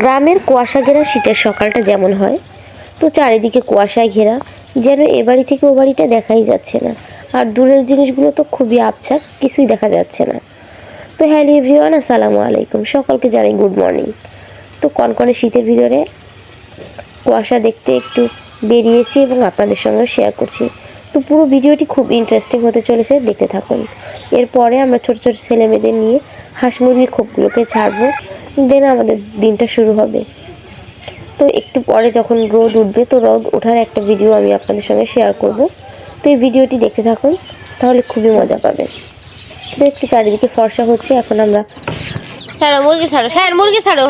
গ্রামের কুয়াশা ঘেরা শীতের সকালটা যেমন হয়, তো চারিদিকে কুয়াশায় ঘেরা, যেন এ বাড়ি থেকে ও বাড়িটা দেখাই যাচ্ছে না। আর দূরের জিনিসগুলো তো খুবই আবছা, কিছুই দেখা যাচ্ছে না। তো হ্যালো এভরিওয়ান, আসসালামু আলাইকুম। সকলকে জানাই গুড মর্নিং। তো কনকনে শীতের ভিতরে কুয়াশা দেখতে একটু বেরিয়েছি এবং আপনাদের সঙ্গে শেয়ার করছি। তো পুরো ভিডিওটি খুব ইন্টারেস্টিং হতে চলেছে, দেখতে থাকুন। এরপরে আমরা ছোট ছোট ছেলে মেয়েদের নিয়ে হাঁস মুরগির খোপগুলোকে ছাড়বো দেন আমাদের দিনটা শুরু হবে। তো একটু পরে যখন রোদ উঠবে তো রোদ ওঠার একটা ভিডিও আমি আপনাদের সঙ্গে শেয়ার করব। তো এই ভিডিওটি দেখতে থাকুন তাহলে খুবই মজা পাবেন। তো একটু চারিদিকে ফর্সা হচ্ছে এখন আমরা ছাড়ো মুরগি ছাড়ো। সায়ন মুরগি ছাড়ো।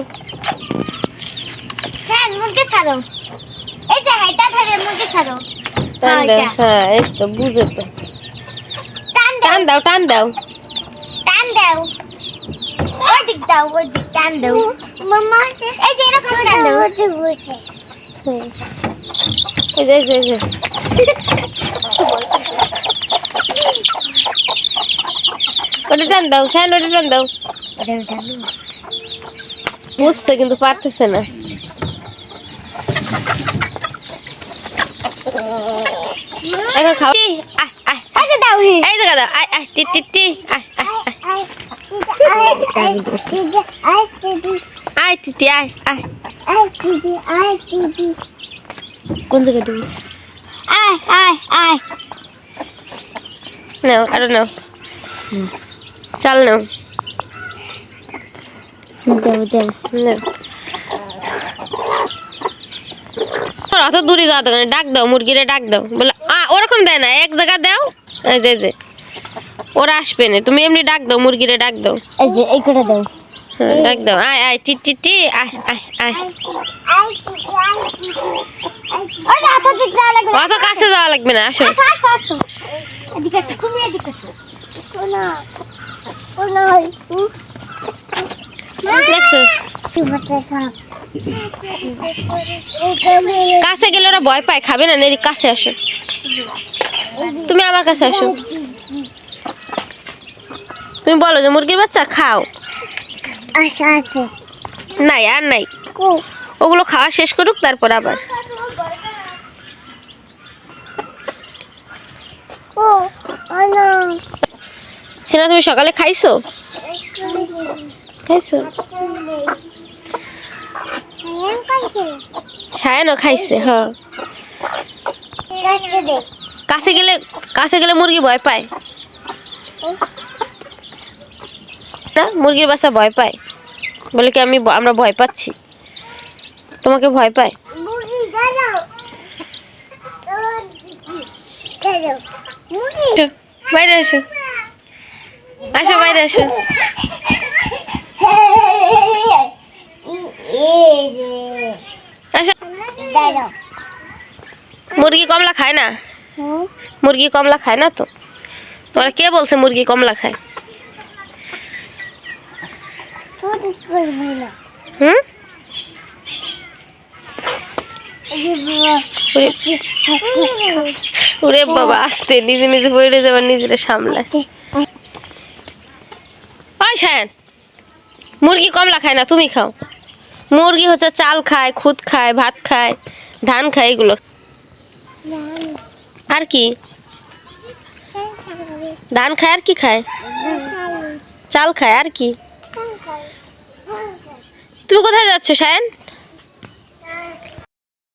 স্যার মুরগি ছাড়ো। এই যে হাইটা ধরে মুরগি ছাড়ো। টান দাও হ্যাঁ এই তো বুঝো তো। টান দাও। টান দাও টান দাও। টান দাও। ওই দিক দাও ওই দিক টান দাও মামা এই যে এরকম টান দাও বসে এই যে এই যে, এই যে ওটা টান দাও সায়ন ওটা টান দাও বুঝছে কিন্তু পারতেছে না এখন খাও এই জায়গা দাও আয় আয় টি টি টি আয় আয় আয় আয় টি টি আয় আয় কোন জায়গায় তুমি আয় আয় আয় নাও আরও চাল নাও যাও যাও নাও অত দূরে যাওয়া দোকানে ডাক দাও মুরগিরে ডাক দাও বলে ওরকম দেয় না এক জায়গা দাও এই যে ওরা আসবে না। তুমি এমনি ডাক দাও মুরগিরে ডাক দাও। এই যে এই করে দাও। হ্যাঁ ডাক দাও। আয় আয় টি টি টি আয় আয় আয়। ওই যে এত দিক যাওয়া লাগবে অত কাছে যাওয়া লাগবে না আসো। এদিকে আসো তুমি এদিকে আসো। না ও না কাছে গেলে ওরা ভয় পায় খাবে না কাছে আসো। তুমি আমার কাছে আসো। তুমি বলো যে মুরগির বাচ্চা খাও। আচ্ছা নাই আর নাই। ওগুলো খাওয়া শেষ করুক তারপর আবার। সিনা তুমি সকালে খাইছো? খাইছো? ছায়ানো খাইছে? হ্যাঁ কাছে গেলে কাছে গেলে মুরগি ভয় পায়। না মুরগির বাচ্চা ভয় পায়। বলে কি আমি আমরা ভয় পাচ্ছি? তোমাকে ভয় পায়? বাইরে আসো আসো বাইরে আসো। মুরগি কমলা খায় না? মুরগি কমলা খায় না তো? তোমার কে বলছে মুরগি কমলা খায় তোর করবি না হুম? ওরে বাবা আসতে নিজে নিজে পড়ে যাবার নিজেরা সামলায়। ওই শায়ন মুরগি কমলা খায় না তুমি খাও। মুরগি হচ্ছে চাল খায় খুদ খায় ভাত খায় ধান খায় এগুলো। আর কি? ধান খায় আর কি খায়? চাল খায় আর কি? তুমি কোথায় যাচ্ছ শায়ন?